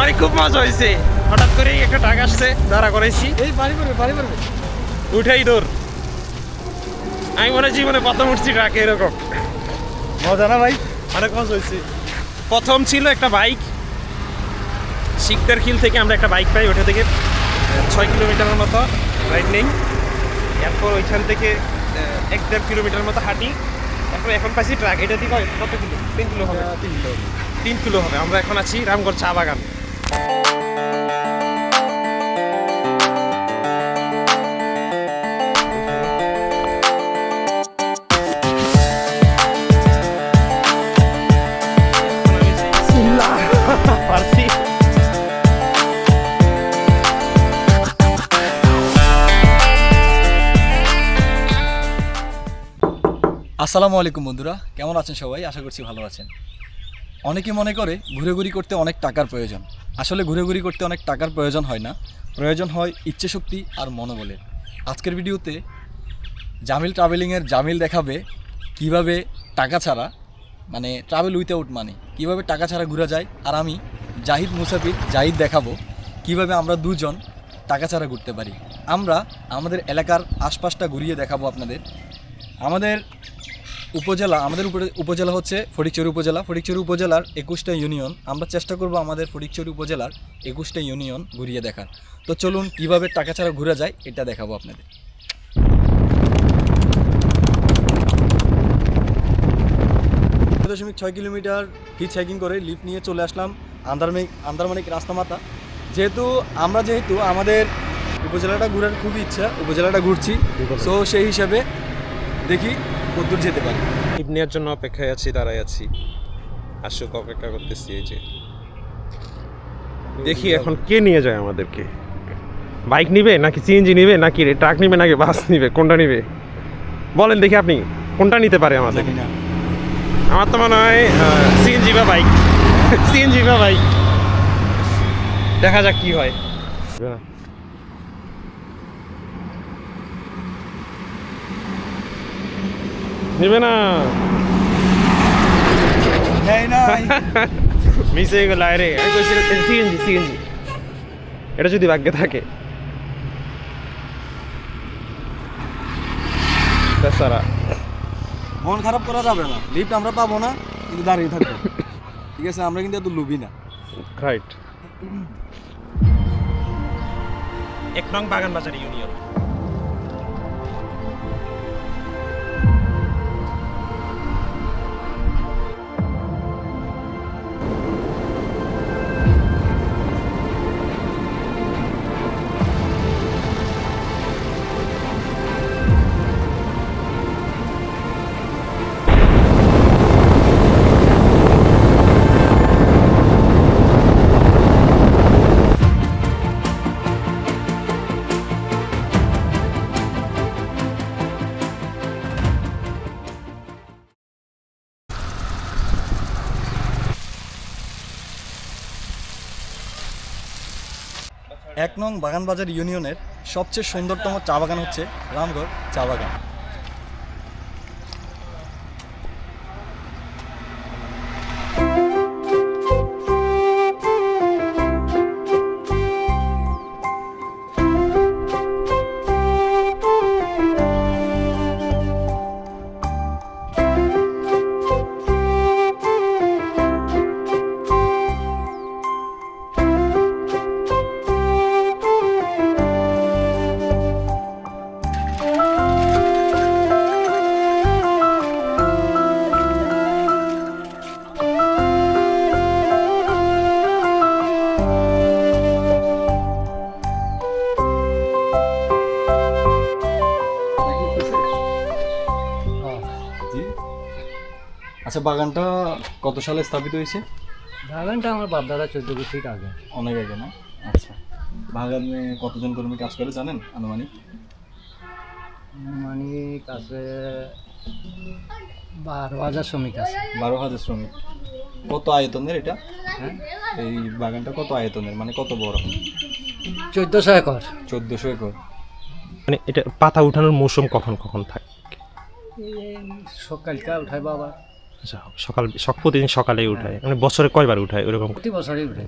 মানে খুব মজা হয়েছে হঠাৎ করে একটা টাক আসছে দাঁড়া করাইছি। এই বাড়ি করবে বাড়ি করবে উঠেই দৌড়। আমি মনে জীবনে প্রথম উঠছি ট্রাকে এরকম। মজা না ভাই? অনেক মজা হয়েছে প্রথম ছিল একটা বাইক। শিকদার খিল থেকে আমরা একটা বাইক পাই ওটা থেকে ছয় কিলোমিটারের মতো রাইড নেই এরপর ওইখান থেকে এক দেড় কিলোমিটার মতো হাঁটি। তারপর এখন পাইছি ট্রাক। এটা দিয়ে কত কিলো? তিন কিলো হবে। তিন কিলো তিন কিলো হবে। আমরা এখন আছি রামগড় চা বাগান। আসসালামু আলাইকুম বন্ধুরা। কেমন আছেন সবাই? আশা করছি ভালো আছেন। অনেকে মনে করে ঘুরেঘুরি করতে অনেক টাকার প্রয়োজন। আসলে ঘুরেঘুরি করতে অনেক টাকার প্রয়োজন হয় না। প্রয়োজন হয় ইচ্ছে শক্তি আর মনোবলের। আজকের ভিডিওতে জামিল ট্রাভেলিংয়ের জামিল দেখাবে কীভাবে টাকা ছাড়া মানে ট্রাভেল উইথাউট মানে কীভাবে টাকা ছাড়া ঘোরা যায়। আর আমি জাহিদ মুসাফির, জাহিদ দেখাবো কীভাবে আমরা দুজন টাকা ছাড়া ঘুরতে পারি। আমরা আমাদের এলাকার আশপাশটা ঘুরিয়ে দেখাবো আপনাদের। আমাদের উপজেলা আমাদের উপরে উপজেলা হচ্ছে ফটিকচুরি উপজেলা। ফটিকচুরি উপজেলার একুশটা ইউনিয়ন আমরা চেষ্টা করব আমাদের ফটিকচুরি উপজেলার একুশটা ইউনিয়ন ঘুরিয়ে দেখার। তো চলুন কীভাবে টাকা ছাড়া ঘোরা যায় এটা দেখাবো আপনাদের। দশমিক ছয় কিলোমিটার হিচ হাইকিং করে লিফট নিয়ে চলে আসলাম আন্দারমেক আন্দারমানিক রাস্তা মাতা যেহেতু আমরা যেহেতু আমাদের উপজেলাটা ঘুরার খুবই ইচ্ছা উপজেলাটা ঘুরছি। সো সেই হিসাবে দেখি কতদূর যেতে পারি। নেওয়ার জন্য অপেক্ষায় আছি দাঁড়ায় আছি। আসুক অপেক্ষা করতেছি এই যে। দেখি এখন কে নিয়ে যায় আমাদেরকে। বাইক নিবে নাকি সিএনজি নিবে নাকি ট্রাক নিবে নাকি বাস নিবে? কোনটা নিবে? বলেন দেখি আপনি কোনটা নিতে পারে আমাদের? আমার তো মনে হয় সিএনজি বা বাইক সিএনজি বা বাইক দেখা যাক কি হয়। নিবে না। মিস হয়ে গেল আরে। আমি কইছিলাম সিএনজি সিএনজি এটা যদি ভাগ্যে থাকে। বেচারা। মন খারাপ করা যাবে না। লিফট আমরা পাবো না কিন্তু দাঁড়িয়ে থাকব। ঠিক আছে আমরা কিন্তু এত লুবি না। রাইট এক নং বাগান বাজার ইউনিয়ন। নং বাগানবাজার ইউনিয়নের সবচেয়ে সুন্দরতম চা বাগান হচ্ছে রামগড় চা বাগান। জি। আচ্ছা বাগানটা কত সালে স্থাপিত হয়েছে? বাগানটা আমার বাপ দাদা চোদ্দ ফিট আগে। অনেক আগে না? আচ্ছা। বাগানে কতজন কর্মী কাজ করে জানেন আনুমানিক? আনুমানিক কাছে বারো হাজার শ্রমিক আছে। বারো হাজার শ্রমিক। কত আয়তনের এটা? হ্যাঁ? এই বাগানটা কত আয়তনের? মানে কত বড়? চোদ্দশো একর। চোদ্দোশো একর। মানে এটা পাতা উঠানোর মৌসুম কখন কখন থাকে? সকালকাল উঠাই বাবা। আচ্ছা সকাল সক প্রতিদিন সকালেই উঠায়? মানে বছরে কয়বার উঠায় ওরকম? প্রতি বছরই উঠে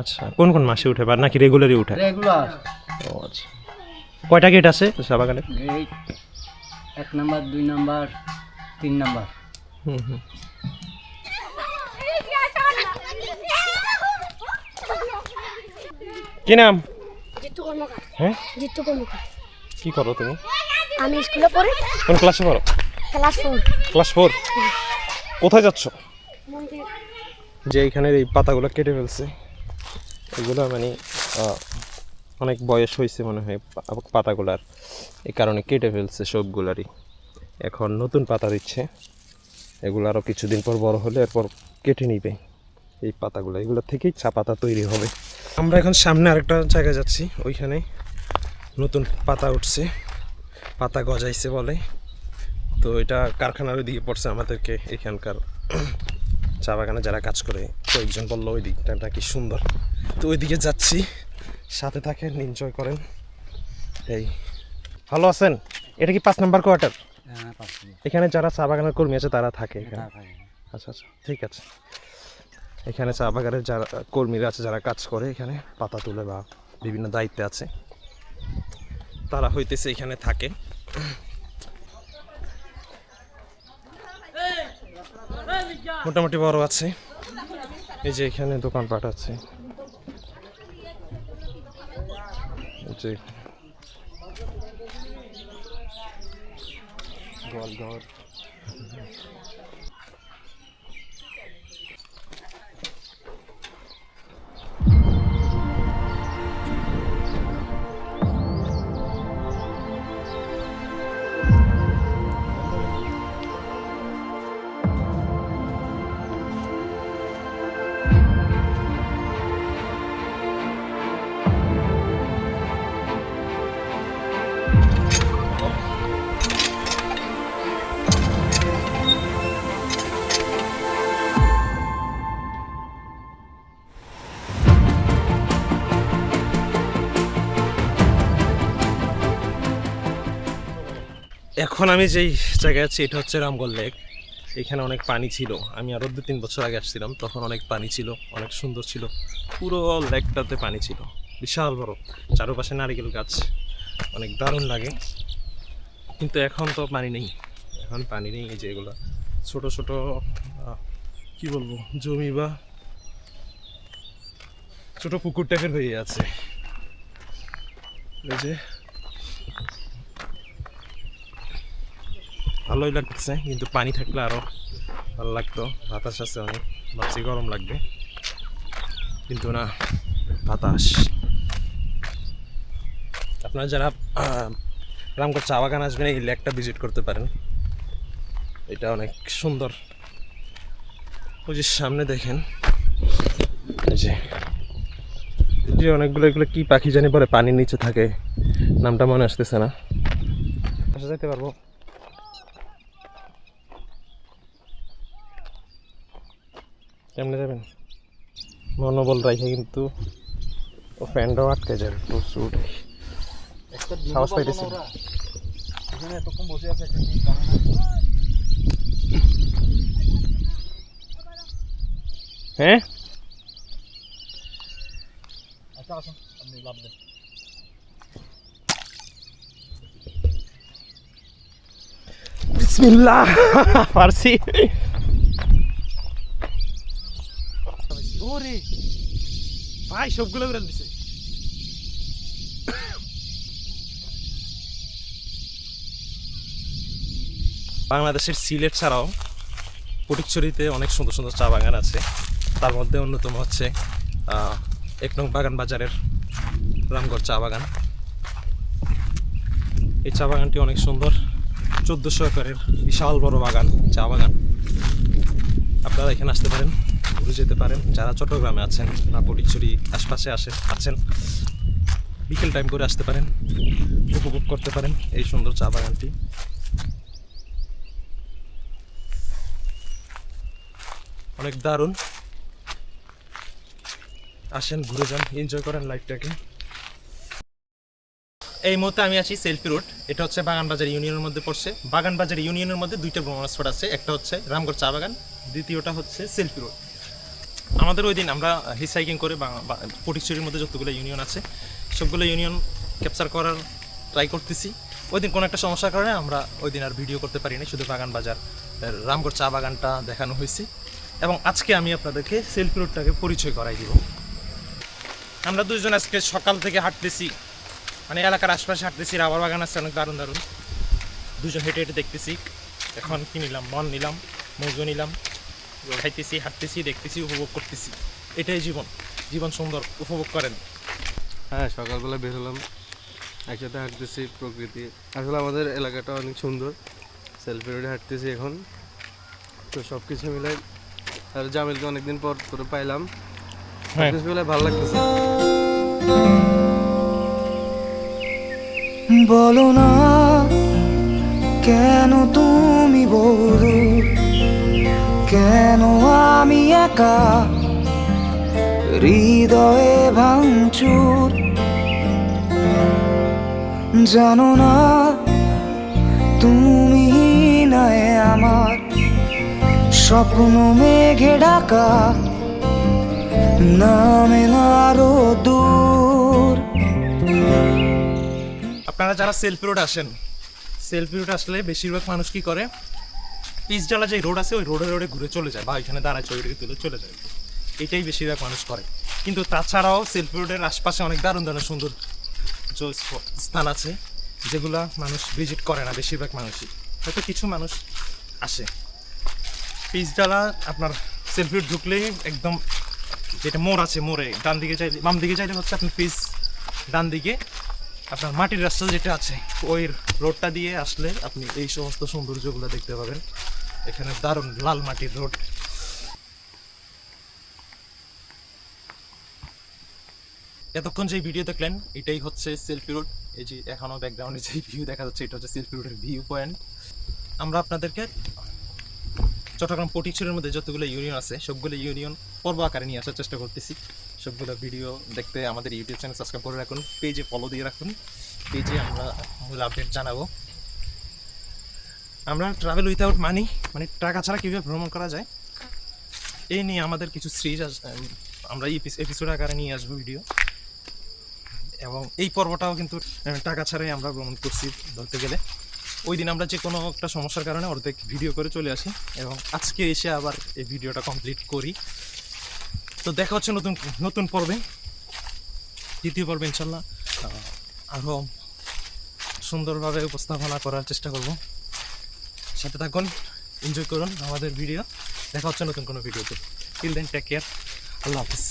আচ্ছা কোন কোন মাসে উঠে বা নাকি রেগুলারই উঠে রেগুলার ও আচ্ছা। কয়টা গেট আছে চা বাগানে গেট এক নাম্বার দুই নাম্বার তিন নাম্বার। হুম হুম। কি নাম? জিতু কর্মকার। হ্যাঁ? জিতু কর্মকার। কি করো তুমি? আমি স্কুলে পড়ি। কোন ক্লাসে পড়ো? ক্লাস ফোর ক্লাস ফোর কোথায় যাচ্ছ? যে এখানের এই পাতাগুলো কেটে ফেলছে। এগুলো মানে অনেক বয়স হয়েছে মনে হয় পাতাগুলার। এই কারণে কেটে ফেলছে সবগুলারই। এখন নতুন পাতা দিচ্ছে। এগুলো আরও কিছুদিন পর বড় হলে এরপর কেটে নিবে। এই পাতাগুলো এগুলো থেকেই চা পাতা তৈরি হবে। আমরা এখন সামনে আরেকটা জায়গায় যাচ্ছি। ওইখানে নতুন পাতা উঠছে। পাতা গজাইছে বলে। তো এটা কারখানার ওইদিকে পড়ছে আমাদেরকে। এখানকার চা বাগানে যারা কাজ করে কয়েকজন বলল ওই দিকটা নাকি সুন্দর। তো ওইদিকে যাচ্ছি। সাথে থাকেন এনজয় করেন। এই ভালো আছেন? এটা কি পাঁচ নাম্বার কোয়ার্টার? হ্যাঁ, এখানে যারা চা বাগানের কর্মী আছে তারা থাকে এখানে। আচ্ছা আচ্ছা ঠিক আছে। এখানে চা বাগানের যারা কর্মীরা আছে যারা কাজ করে এখানে পাতা তুলে বা বিভিন্ন দায়িত্বে আছে। তারা হইতেছে এখানে থাকে। মোটামুটি বড় আছে। এই যে এখানে দোকানপাট আছে। গোয়ালঘর। এখন আমি যেই জায়গায় আছি, এটা হচ্ছে রামগড় লেক। এখানে অনেক পানি ছিল। আমি আরও দু তিন বছর আগে আসছিলাম, তখন অনেক পানি ছিল, অনেক সুন্দর ছিল। পুরো লেকটাতে পানি ছিল। বিশাল বড়। চারপাশে নারিকেল গাছ, অনেক দারুণ লাগে। কিন্তু এখন তো পানি নেই। এখন পানি নেই এই যে এগুলো। ছোটো, ছোট কি বলব? জমি বা ছোটো পুকুর টাইপের হয়ে আছে। এই যে ভালোই লাগতেছে, কিন্তু পানি থাকলে আরও ভালো লাগতো। বাতাস আছে অনেক, ভাবছি গরম লাগবে। কিন্তু না, বাতাস। আপনারা যারা রামগড় চা বাগান আসবেন, এই লেকটা ভিজিট করতে পারেন। এটা অনেক সুন্দর। ওই যে সামনে দেখেন যে যে অনেকগুলো, এগুলো কী পাখি জানি পরে পানির নিচে থাকে, নামটা মনে আসতেছে না। আসা যেতে পারব। কেমনে যাবেন? মনোবল রাখে কিন্তু ও ফ্যানটাও আটকে যাবে প্রচুর সাহস পাইতেছি হ্যাঁ? আচ্ছা আসুন আপনি লাভ দেন। বিসমিল্লাহ পারছি ওরে। ভাই, সবগুলো উড়াল দিছে। বাংলাদেশের সিলেট ছাড়াও ফটিকছড়িতে অনেক সুন্দর সুন্দর চা বাগান আছে। তার মধ্যে অন্যতম হচ্ছে এক নং বাগান বাজারের রামগড় চা বাগান। এই চা বাগানটি অনেক সুন্দর। চোদ্দোশো একরের বিশাল বড় বাগান, চা বাগান। আপনারা এখানে আসতে পারেন। ঘুরে যেতে পারেন। যারা চট্টগ্রামে আছেন বা ফটিকছড়ি আশপাশে আসেন আছেন, বিকেল টাইম করে আসতে পারেন, উপভোগ করতে পারেন এই সুন্দর চা বাগানটি। অনেক দারুণ। আসেন, ঘুরে যান এনজয় করেন লাইফটাকে এই মুহূর্তে আমি আছি সেলফি রোড এটা হচ্ছে বাগানবাজার ইউনিয়নের মধ্যে পড়ছে। বাগানবাজার ইউনিয়নের মধ্যে দুইটা ভ্রমণ স্পট আছে। একটা হচ্ছে রামগড় চা বাগান, দ্বিতীয়টা হচ্ছে সেলফি রোড আমাদের ওই দিন আমরা হিসাইকিং করে বা- মধ্যে যতগুলো ইউনিয়ন আছে, সবগুলো ইউনিয়ন ক্যাপচার করার ট্রাই করতেছি। ওই দিন কোনো একটা সমস্যার কারণে আমরা ওই দিন আর ভিডিও করতে পারিনি, শুধু বাগান বাজার রামগড় চা বাগানটা দেখানো হয়েছে। এবং আজকে আমি আপনাদেরকে সেলফি রোডটাকে পরিচয় করাই দিব। আমরা দুজন আজকে সকাল থেকে হাঁটতেছি মানে এলাকার আশপাশে হাঁটতেছি, রাবার বাগান আছে অনেক দারুণ দারুণ। দুজন হেঁটে হেঁটে দেখতেছি, এখন কি নিলাম মন নিলাম, মৌজো নিলাম। খাইতেছি হাঁটতেছি দেখতেছি উপভোগ করতেছি। এটাই জীবন। জীবন সুন্দর উপভোগ করেন। হ্যাঁ সকালবেলা বের হলাম। একসাথে হাঁটতেছি প্রকৃতি। আসলে আমাদের এলাকাটা অনেক সুন্দর। সেলফি রোডে হাঁটতেছি এখন। তো সব কিছু মিলে আর জামিলকে অনেকদিন পর করে পাইলাম। হ্যাঁ। সব কিছু মিলে ভালো লাগতেছে। বলো না কেন তুমি বলো? কেন আমি একা? হৃদয়ে ভাঙচুর। জানো না, তুমি নয় আমার। স্বপ্ন মেঘে ডাকা, নামে না দূর। আপনারা যারা সেলফি রোড আসেন, সেলফি রোড আসলে বেশিরভাগ মানুষ কি করে? পিচডালা যে রোড আছে, ওই রোডে রোডে ঘুরে চলে যায় বা ওইখানে দাঁড়ায় ছবি টবি তুলে চলে যায়। এটাই বেশিরভাগ মানুষ করে। কিন্তু তাছাড়াও সেলফি রোডের আশপাশে অনেক দারুণ দারুণ সুন্দর স্থান আছে, যেগুলা মানুষ ভিজিট করে না, বেশিরভাগ মানুষই। হয়তো কিছু মানুষ আসে। পিচডালা আপনার সেলফি রোড ঢুকলেই একদম যেটা মোড় আছে, মোড়ে, ডান দিকে চাইলে বাম দিকে চাইলে হচ্ছে আপনি পিস ডান দিকে আপনার মাটির রাস্তা যেটা আছে, ওই রোডটা দিয়ে আসলে আপনি এই সমস্ত সৌন্দর্যগুলো দেখতে পাবেন। এখানে দারুণ লাল মাটির রোড। এতক্ষণ যে ভিডিও দেখলেন, এটাই হচ্ছে সেলফি রোড এই যে এখনও ব্যাকগ্রাউন্ডে যে ভিউ দেখা যাচ্ছে, এটা হচ্ছে সেলফি রোডের ভিউ পয়েন্ট আমরা আপনাদেরকে চট্টগ্রাম পটিচুরের মধ্যে যতগুলো ইউনিয়ন আছে, সবগুলো ইউনিয়ন পর্ব আকারে নিয়ে আসার চেষ্টা করতেছি। সবগুলো ভিডিও দেখতে আমাদের ইউটিউব চ্যানেল সাবস্ক্রাইব করে রাখুন পেজে ফলো দিয়ে রাখুন। পেজে আমরা মূল আপডেট জানাব। আমরা ট্রাভেল উইথাউট মানি মানে টাকা ছাড়া কীভাবে ভ্রমণ করা যায়? এই নিয়ে আমাদের কিছু সিরিজ আমরা এপিসোড আকারে নিয়ে আসব ভিডিও এবং এই পর্বটাও কিন্তু টাকা ছাড়াই আমরা ভ্রমণ করছি ধরতে গেলে। ওই দিন আমরা যে কোনো একটা সমস্যার কারণে অর্ধেক ভিডিও করে চলে আসি। এবং আজকে এসে আবার এই ভিডিওটা কমপ্লিট করি। তো দেখা হচ্ছে নতুন নতুন পর্বে। দ্বিতীয় পর্বে ইনশাল্লাহ আরও সুন্দরভাবে উপস্থাপনা করার চেষ্টা করব। সাথে থাকুন এনজয় করুন আমাদের ভিডিও দেখা হচ্ছে নতুন কোনো ভিডিওতে টিল দেন টেক কেয়ার আল্লাহ হাফিজ।